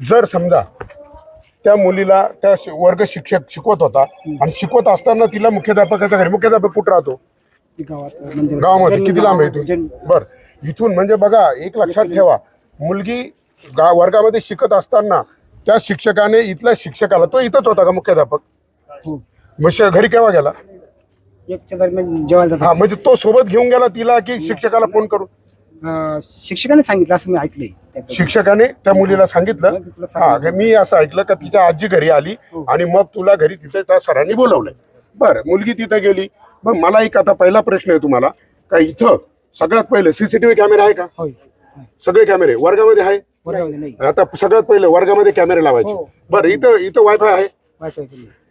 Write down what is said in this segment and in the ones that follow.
जर समजा त्या मुलीला त्या वर्ग शिक्षक शिकवत होता आणि शिकवत असताना तिला मुख्याध्यापकाच्या घरी मुख्याध्यापक कुठं राहतो? गावामध्ये. किती लांब आहे इथून? बर. इथून म्हणजे बघा एक लक्षात ठेवा. मुलगी गा वर्गामध्ये शिकत असताना त्या शिक्षकाने इथल्या शिक्षकाला तो इथंच होता का मुख्याध्यापक? हो. मग घरी केव्हा गेला? हा म्हणजे तो सोबत घेऊन गेला तिला की शिक्षकाला फोन करून? अं, शिक्षकाने सांगितलं असं मी ऐकलंय. शिक्षकाने त्या मुलीला सांगितलं. मग तिला हा सांगितलं. मी असं ऐकलं का तिच्या आजी घरी आली आणि मग तुला घरी तिथे त्या सरांनी बोलवलंय. बरं मुलगी तिथे गेली. मग मला एक आता पहिला प्रश्न आहे तुम्हाला. का इथं सगळ्यात पहिले सीसीटीव्ही कॅमेरा आहे का? होय. सगळे कॅमेरे वर्गामध्ये आहे? नाही. आता सगळ्यात पहिले वर्गामध्ये कॅमेरे लावायचे. हो. बरं इथं इथं वायफाय आहे.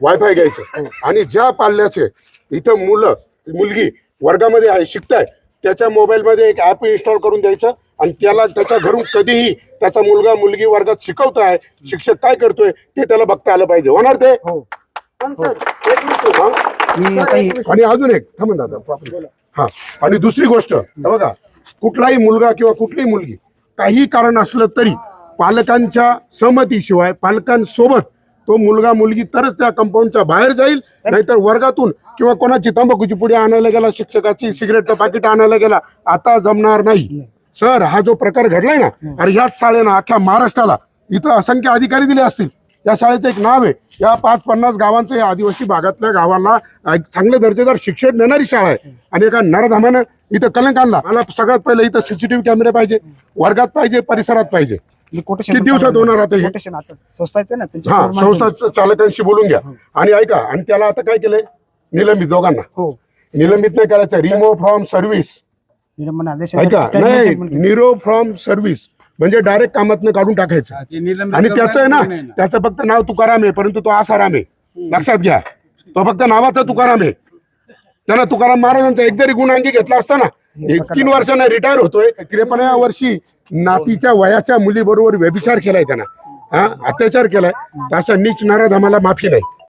वायफाय घ्यायचं. आणि ज्या पाल्याचे इथं मुलं मुलगी वर्गामध्ये आहे शिकताय. त्याच्या मोबाईलमध्ये एक ऍप इन्स्टॉल करून द्यायचं आणि त्याला त्याच्या घरून कधीही त्याचा मुलगा मुलगी वर्गात शिकवत आहे शिक्षक काय करतोय ते त्याला बघता आलं पाहिजे. होणार ते? हो. पण सर, एक विषय? मी आता आणि अजून एक थांबून दादा हा. आणि दुसरी गोष्ट हे बघा कुठलाही मुलगा किंवा कुठलीही मुलगी काही कारण असलं तरी पालकांच्या सहमतीशिवाय पालकांसोबत तो मुलगा मुलगी तरच त्या कंपाऊंडच्या बाहेर जाईल नाहीतर वर्गातून किंवा कोणाची तंबाखूची पुढे आणायला गेला शिक्षकाची सिगरेटचं पाकिट आणायला गेला आता जमणार नाही. सर हा जो प्रकार घडलाय ना अरे याच शाळेनं अख्ख्या महाराष्ट्राला इथं असंख्य अधिकारी दिले असतील. या शाळेचं एक नाव आहे. या पाच पन्नास गावांचं या आदिवासी भागातल्या गावांना एक चांगले दर्जेदार शिक्षण देणारी शाळा आहे. आणि एका नरधामानं इथं कलंक आणला. मला सगळ्यात पहिले इथं सीसीटीव्ही कॅमेरे पाहिजे वर्गात पाहिजे परिसरात पाहिजे. किती दिवसात होणार आता हे? कोटेशन ना हा मांडून- संस्था चालकांशी बोलून घ्या. आणि ऐका आणि त्याला आता काय केलंय? निलंबित दोघांना. हो. निलंबित नाही करायचं. रिमोव्ह फ्रॉम सर्व्हिस निलंबन आदेश ऐका नाही निरो फ्रॉम सर्व्हिस म्हणजे डायरेक्ट कामातनं काढून टाकायचं. आणि त्याचं आहे ना त्याचं फक्त नाव तुकाराम आहे परंतु तो आसाराम आहे. लक्षात घ्या. तो फक्त नावाचा तुकाराम आहे. त्याला तुकाराम महाराजांचा एक जरी गुण अंगी घेतला असता ना तीन वर्षांना रिटायर होतोय. त्रेपन्नाव्या वर्षी नातीच्या वयाच्या मुलीबरोबर व्यभिचार केलाय त्यानं. हा अत्याचार केलाय. अशा नीच नाराज आम्हाला माफी नाही.